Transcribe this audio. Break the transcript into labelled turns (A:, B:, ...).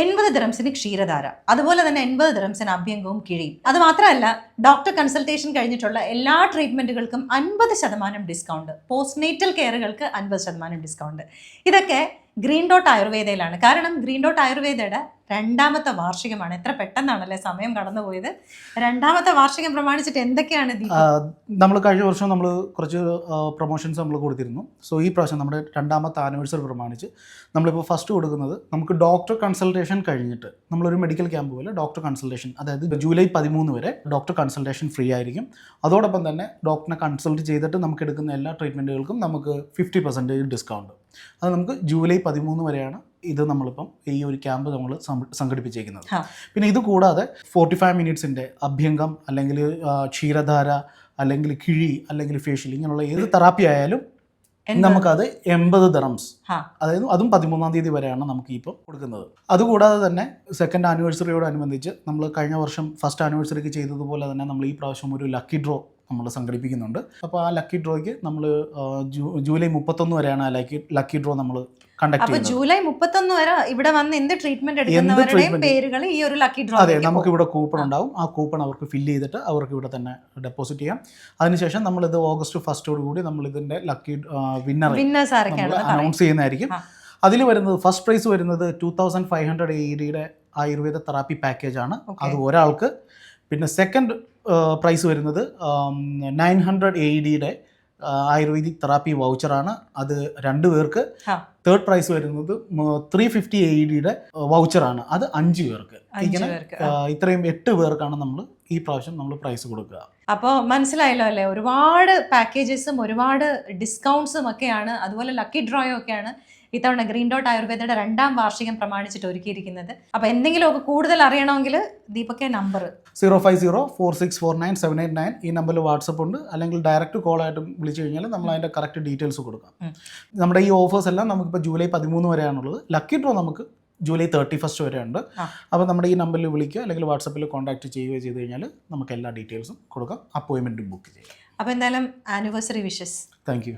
A: എൺപത് ദിറംസിന് ക്ഷീരധാര അതുപോലെ തന്നെ എൺപത് ദിറംസിന് അഭ്യംഗവും കിഴിയും അത് മാത്രമല്ല ഡോക്ടർ കൺസൾട്ടേഷൻ കഴിഞ്ഞിട്ടുള്ള എല്ലാ ട്രീറ്റ്മെന്റുകൾക്കും അൻപത് ശതമാനം ഡിസ്കൗണ്ട് പോസ്റ്റ്നേറ്റൽ കെയറുകൾക്ക് അൻപത് ശതമാനം ഡിസ്കൗണ്ട് ഇതൊക്കെ ഗ്രീൻ ഡോട്ട് ആയുർവേദയിലാണ്. കാരണം ഗ്രീൻ ഡോട്ട് ആയുർവേദയുടെ രണ്ടാമത്തെ വാർഷികമാണ്. എത്ര പെട്ടെന്നാണല്ലേ സമയം കടന്നുപോയത്? രണ്ടാമത്തെ വാർഷികം പ്രമാണിച്ചിട്ട് എന്തൊക്കെയാണ്
B: നമ്മൾ കഴിഞ്ഞ വർഷം നമ്മൾ കുറച്ച് പ്രൊമോഷൻസ് നമ്മൾ കൊടുത്തിരുന്നു. സോ ഈ പ്രാവശ്യം നമ്മുടെ രണ്ടാമത്തെ ആനിവേഴ്സറി പ്രമാണിച്ച് നമ്മളിപ്പോൾ ഫസ്റ്റ് കൊടുക്കുന്നത് നമുക്ക് ഡോക്ടർ കൺസൾട്ടേഷൻ കഴിഞ്ഞിട്ട് നമ്മളൊരു മെഡിക്കൽ ക്യാമ്പ് പോലെ ഡോക്ടർ കൺസൾട്ടേഷൻ അതായത് ജൂലൈ പതിമൂന്ന് വരെ ഡോക്ടർ കൺസൾട്ടേഷൻ ഫ്രീ ആയിരിക്കും. അതോടൊപ്പം തന്നെ ഡോക്ടറിനെ കൺസൾട്ട് ചെയ്തിട്ട് നമുക്ക് എടുക്കുന്ന എല്ലാ ട്രീറ്റ്മെന്റുകൾക്കും നമുക്ക് ഫിഫ്റ്റി പെർസെന്റേജ് ഡിസ്കൗണ്ട് അത് നമുക്ക് ജൂലൈ പതിമൂന്ന് വരെയാണ് ഇത് നമ്മളിപ്പം ഈ ഒരു ക്യാമ്പ് നമ്മൾ സംഘടിപ്പിച്ചേക്കുന്നത് പിന്നെ ഇത് കൂടാതെ ഫോർട്ടി ഫൈവ് മിനിറ്റ്സിന്റെ അഭ്യംഗം അല്ലെങ്കിൽ ക്ഷീരധാര അല്ലെങ്കിൽ കിഴി അല്ലെങ്കിൽ ഫേഷ്യൽ ഇങ്ങനെയുള്ള ഏത് തെറാപ്പി ആയാലും. നമുക്കത് എൺപത് ദറംസ്. അതായത് അതും പതിമൂന്നാം തീയതി വരെയാണ് നമുക്ക് ഇപ്പോൾ കൊടുക്കുന്നത് അതുകൂടാതെ തന്നെ സെക്കൻഡ് ആനിവേഴ്സറിയോടനുബന്ധിച്ച് നമ്മൾ കഴിഞ്ഞ വർഷം ഫസ്റ്റ് ആനിവേഴ്സറിക്ക് ചെയ്തതുപോലെ തന്നെ നമ്മൾ ഈ പ്രാവശ്യം ഒരു ലക്കി ഡ്രോ നമ്മൾ സംഘടിപ്പിക്കുന്നുണ്ട്. അപ്പോൾ ആ ലക്കി ഡ്രോയ്ക്ക് നമ്മൾ ജൂലൈ മുപ്പത്തൊന്ന് വരെയാണ് ആ ലക്കി ലക്കി ഡ്രോ നമ്മൾ
A: അപ്പൊ ജൂലൈ മുപ്പത്തൊന്ന് വരെ ഇവിടെ വന്ന് എന്ത് ട്രീറ്റ്മെന്റ് എടുക്കുന്നവരുടെയും പേരുകൾ ഈ ഒരു ലക്കി ഡ്രോ
B: അതെ നമുക്ക് ഇവിടെ കൂപ്പൺ ഉണ്ടാവും. ആ കൂപ്പൺ അവർക്ക് ഫില്ല് ചെയ്തിട്ട് അവർക്ക് ഇവിടെ തന്നെ ഡെപ്പോസിറ്റ് ചെയ്യാം. അതിനുശേഷം നമ്മൾ ഇത് ഓഗസ്റ്റ് ഫസ്റ്റോട് കൂടി നമ്മൾ ഇതിന്റെ ലക്കി വിന്നർ
A: വിന്നേഴ്സ്
B: നമ്മൾ
A: ആരൊക്കെയാണ്
B: അനൗൺസ് ചെയ്യുന്നതായിരിക്കും. അതിൽ വരുന്നത് ഫസ്റ്റ് പ്രൈസ് വരുന്നത് two thousand five hundred A ഡിയുടെ ആയുർവേദ തെറാപ്പി പാക്കേജ് ആണ്. അത് ഒരാൾക്ക്. പിന്നെ സെക്കൻഡ് പ്രൈസ് വരുന്നത് നയൻ ഹൺഡ്രഡ് എ ഡിയുടെ ആയുർവേദിക് തെറാപ്പി വൗച്ചറാണ്. അത് രണ്ടു പേർക്ക്. തേർഡ് പ്രൈസ് വരുന്നത് ത്രീ ഫിഫ്റ്റി എ ഡിയുടെ വൗച്ചറാണ്. അത് അഞ്ച് പേർക്ക്. ഇങ്ങനെ ഇത്രയും എട്ട് പേർക്കാണ് നമ്മൾ ഈ പ്രാവശ്യം നമ്മൾ പ്രൈസ് കൊടുക്കുക.
A: അപ്പോൾ മനസ്സിലായല്ലോ അല്ലേ? ഒരുപാട് പാക്കേജസും ഒരുപാട് ഡിസ്കൗണ്ട്സും ഒക്കെയാണ്. അതുപോലെ ലക്കി ഡ്രോയും ഒക്കെയാണ് ഇത്തവണ ഗ്രീൻ ഡോട്ട് ആയുർവേദയുടെ രണ്ടാം വാർഷികം പ്രമാണിച്ചിട്ട് ഒരുക്കിയിരിക്കുന്നത്. അപ്പോൾ എന്തെങ്കിലുമൊക്കെ കൂടുതൽ അറിയണമെങ്കിൽ ദീപക്കെ number
B: zero five zero four six four nine seven eight nine ഈ നമ്പറിൽ വാട്സപ്പ് ഉണ്ട്. അല്ലെങ്കിൽ ഡയറക്റ്റ് കോൾ ആയിട്ട് വിളിച്ചു കഴിഞ്ഞാൽ നമ്മൾ അതിന്റെ കറക്റ്റ് ഡീറ്റെയിൽസ് കൊടുക്കാം. നമ്മുടെ ഈ ഓഫേഴ്സ് എല്ലാം നമുക്കിപ്പോൾ ജൂലൈ പതിമൂന്ന് വരെയാണുള്ളത്. ലക്കി ഡ്രോ നമുക്ക് ജൂലൈ തേർട്ടി ഫസ്റ്റ് വരെ ഉണ്ട്. അപ്പോൾ നമ്മുടെ ഈ നമ്പറിൽ വിളിക്കുക അല്ലെങ്കിൽ വാട്സപ്പിൽ കോൺടാക്ട് ചെയ്യുകയോ ചെയ്ത് കഴിഞ്ഞാൽ നമുക്ക് എല്ലാ ഡീറ്റെയിൽസും കൊടുക്കാം. അപ്പോയിൻമെന്റും ബുക്ക് ചെയ്യാം.
A: അപ്പോൾ എന്തായാലും ആനിവേഴ്സറി വിഷസ്
B: താങ്ക് യു